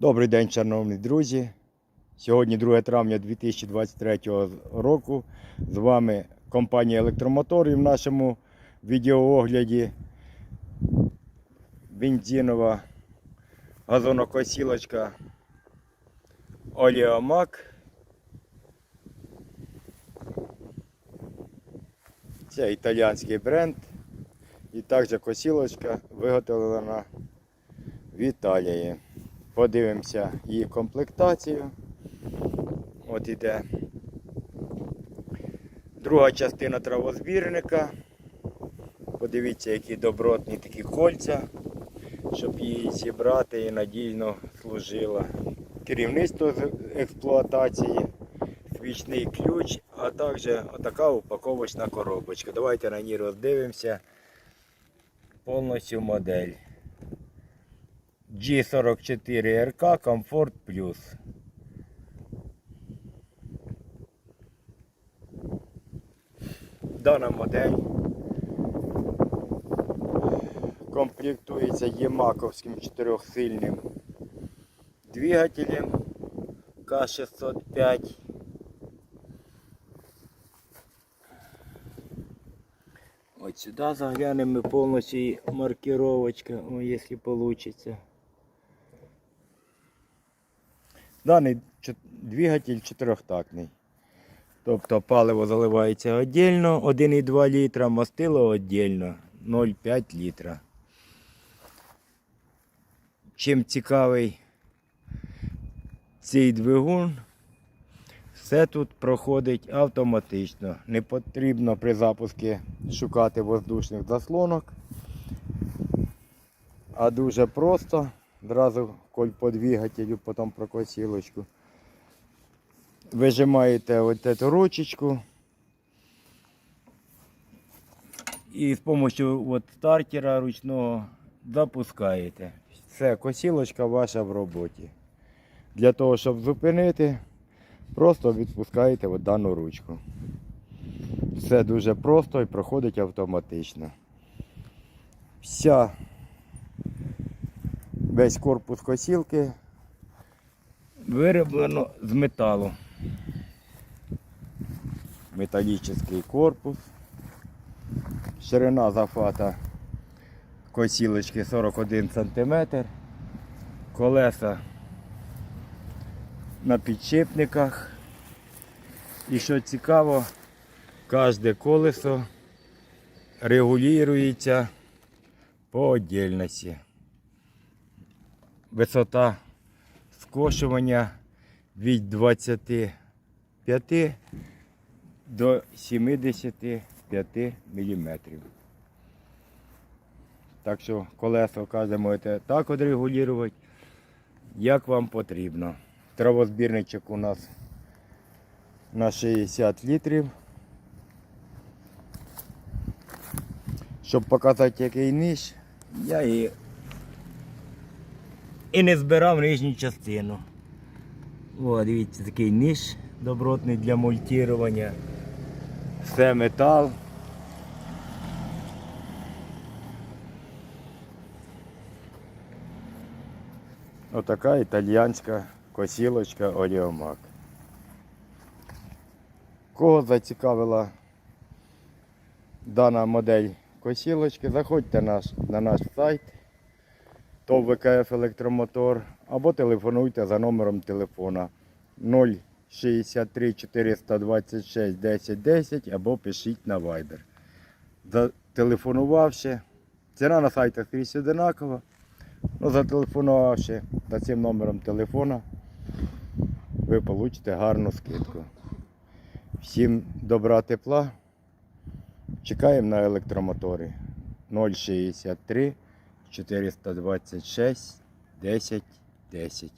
Добрий день, шановні друзі. Сьогодні 2 травня 2023 року. З вами компанія Електромотор і в нашому відеоогляді бензинова газонокосілочка Оліомак. Це італійський бренд. І також косілочка виготовлена в Італії. Подивимося її комплектацію. От іде друга частина травозбірника. Подивіться, які добротні такі кольця, щоб її зібрати і надійно служила. Керівництво з експлуатації, свічний ключ, а також отака упаковочна коробочка. Давайте на ній роздивимося повністю модель. G44RK Comfort Plus. Дана модель комплектується Ємаковським 4-сильним двигателем К605. От сюди заглянемо повністю маркировочка, о, якщо вийде. Даний двигатель чотирьохтактний. Тобто паливо заливається віддільно 1,2 літра, мастило віддільно 0,5 літра. Чим цікавий цей двигун, все тут проходить автоматично. Не потрібно при запуску шукати воздушних заслонок. А дуже просто. Зразу коль по двигателю, потім про косілочку. Вижимаєте ось цю ручечку. І з допомогою от стартера ручного запускаєте. Все, косілочка ваша в роботі. Для того, щоб зупинити, просто відпускаєте от дану ручку. Все дуже просто і проходить автоматично. Вся весь корпус косілки вироблено з металу. Металічний корпус. Ширина захвата косілочки 41 см. Колеса на підшипниках. І що цікаво, кожне колесо регулюється по отдельності. Висота скошування від 25 до 75 мм. Так що колесо каже, можете так відрегулювати, як вам потрібно. Травозбірничок у нас на 60 літрів. Щоб показати, який ніж, я і, і не збирав нижню частину. О, дивіться, такий ніж добротний для мультирування. Все метал. Отака італіянська косілочка Оліомак. Кого зацікавила дана модель косілочки, заходьте наш, на наш сайт ТОВ ВКФ Електромотор або телефонуйте за номером телефона 063 426 10 10 або пишіть на Viber. Зателефонувавши, ціна на сайтах скрізь одинакова. Ну, зателефонувавши за цим номером телефона, ви получите гарну скидку. Всім добра тепла. Чекаємо на електромотори 063 426 10 10.